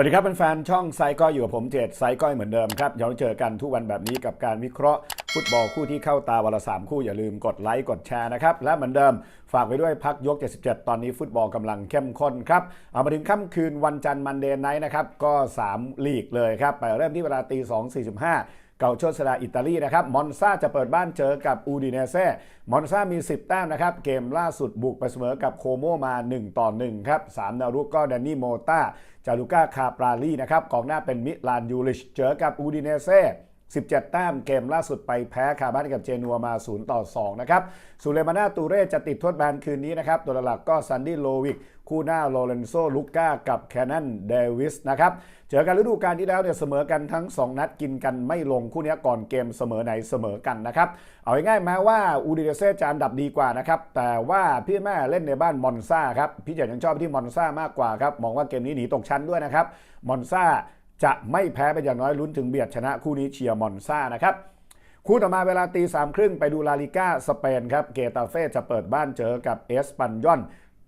วัสดีครับเป็นแฟนๆช่องไซก้อยอยู่กับผมเจตไซก้อยเหมือนเดิมครับเดี๋ยวเราเจอกันทุกวันแบบนี้กับการวิเคราะห์ฟุตบอลคู่ที่เข้าตาวันละสามคู่อย่าลืมกดไลค์กดแชร์นะครับ และเหมือนเดิมฝากไว้ด้วยพักยก 77 ตอนนี้ฟุตบอลกำลังเข้มข้นครับ เอามาถึงค่ำคืนวันจันทร์มันเดย์ไนท์นะครับ ก็ 3 ลีกเลยครับ ไปเริ่มที่เวลาตี2.45 เกาโชสดาอิตาลีนะครับมอนซาจะเปิดบ้านเจอกับอูดิเนเซ่มอนซามี 10 แต้มนะครับ เกมล่าสุดบุกไปเสมอกับโคโมมา 1 ต่อ 1 ครับ3แนวรุกก็แดนนี่โมตาจารุก้าคาปราลีนะครับกองหน้าเป็นมิลานยูริชเจอกับอูดิเนเซ่ 17 แต้มเกมล่าสุดไปแพ้คาบ้านกับเจนัวมา 0 ต่อ 2 นะครับสุเลมานาตูเร่จะติดทษแบนคืนนี้นะครับ ตัวหลักก็ซันดี้โลวิก คู่หน้าโลเรนโซลุก้ากับแคนนนเดวิสนะครับ เจอกันฤดูกาลที่แล้วเนี่ยเสมอกันทั้ง 2 นัดกินกันไม่ลงคู่นี้ก่อนเกมเสมอไหนเสมอกันนะครับ เอาง่ายๆแม้ว่าอูดิเนเซจะอันดับดีกว่านะครับ แต่ว่าพี่แม่เล่นในบ้านมอนซาครับพี่เจดยังชอบที่มอนซามากกว่าครับมองว่าเกมนี้หนีตกชั้นด้วยนะครับมอนซา จะไม่แพ้เป็นอย่างน้อยลุ้นถึงเบียดชนะคู่นี้เชียร์มอนซานะครับคู่ต่อมาเวลาตีสามครึ่งไปดูลาลิก้าสเปนครับเกตาเฟ่จะเปิดบ้านเจอกับเอสปันยอน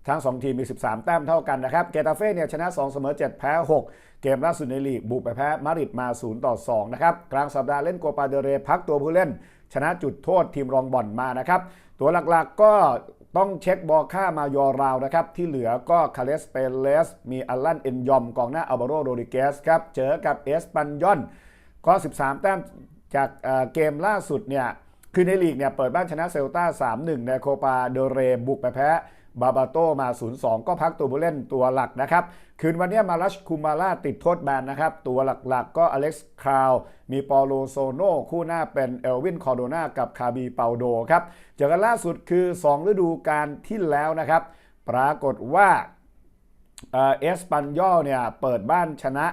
ทั้ง 2 ทีมมี 13 แต้มเท่ากันนะครับ เกตาเฟ่เนี่ยชนะ 2 เสมอ 7 แพ้ 6 เกมล่าสุดในลีก บุกไปแพ้มาริดมา 0 ต่อ 2 นะครับ กลางสัปดาห์เล่นโกปาเดเรพักตัวผู้เล่น ชนะจุดโทษทีมรองบ่อนมานะครับ ตัวหลักๆก็ ต้องเช็คบอค่ามายอราวนะครับ ที่เหลือก็คาเลสเปเลส มีอัลลันเอ็นยอมกองหน้าอัลบาโรโรดิเกสครับเจอกับเอสปันยอนก็13 แต้มจากเอ่อเกมล่าสุดเนี่ยคือในลีกเนี่ยเปิดบ้านชนะเซลตา3-1 ในโคปาเดเรบุกไปแพ้ บาบาโตมา 0-2 ก็พักตัวผู้เล่นตัวหลักนะครับ คืนวันนี้มาลัชคุมาล่าติดโทษแบนนะครับ ตัวหลักๆก็อเล็กซ์คราว มีปอโลโซโนคู่หน้าเป็นเอลวินคอโดนากับคาบีเปาโดครับเจอกันล่าสุดคือ 2 ฤดูกาลที่แล้วนะครับ ปรากฏว่าเอ่อเอสปันยอลเนี่ยเปิดบ้านชนะ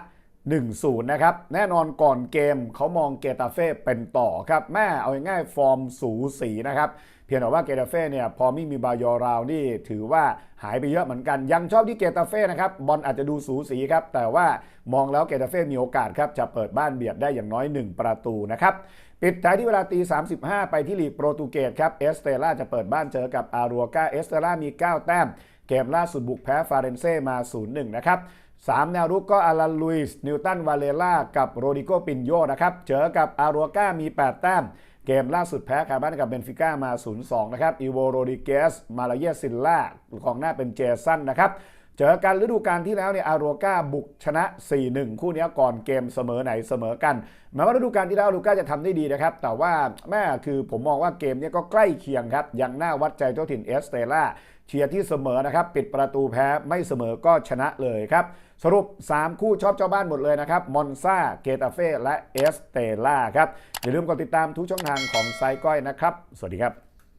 1-0 นะครับ แน่นอนก่อนเกมเขามองเกตาเฟ่เป็นต่อครับ แม่เอาง่ายๆฟอร์มสูสีนะครับ เพียงแต่ว่าเกตาเฟ่เนี่ยพอไม่มีบายอราวนี่ถือว่าหายไปเยอะเหมือนกัน ยังชอบที่เกตาเฟ่นะครับ บอลอาจจะดูสูสีครับ แต่ว่ามองแล้วเกตาเฟ่มีโอกาสครับ จะเปิดบ้านเบียดได้อย่างน้อย 1 ประตูนะครับปิดท้ายที่เวลาตี 35 ไปที่ลีกโปรตุเกสครับเอสเตล่าจะเปิดบ้านเจอกับอารัวกาเอสเตล่ามี 9 แต้ม เกมล่าสุดบุกแพ้ฟาเรนเซ่มา 0-1 นะครับ3แนวรุกก็อารันลุยส์นิวตันวาเลล่ากับโรดิโกปินโยนะครับเจอกับอารัวก้ามี 8 แต้ม เกมล่าสุดแพ้คาบ้านกับเบนฟิก้ามา 0-2 นะครับอีโวโรดิเกสมาลาเยซินล่าของหน้าเป็นเจสันนะครับ เจอกันฤดูกาลที่แล้วเนี่ยอารัวกาบุกชนะ 4-1 คู่นี้ก่อนเกมเสมอไหนเสมอกันแม้ว่าฤดูกาลที่แล้วอารูกาจะทำได้ดีนะครับ แต่ว่าแม่คือผมมองว่าเกมเนี้ก็ใกล้เคียงครับ ยังน่าวัดใจเจ้าถิ่นเอสเตล่าเชียร์ที่เสมอนะครับ ปิดประตูแพ้ไม่เสมอก็ชนะเลยครับ สรุป 3 คู่ชอบเจ้าบ้านหมดเลยนะครับ มอนซาเกตาเฟ่และเอสเตล่าครับ อย่าลืมกดติดตามทุกช่องทางของไซก้อยนะครับ สวัสดีครับ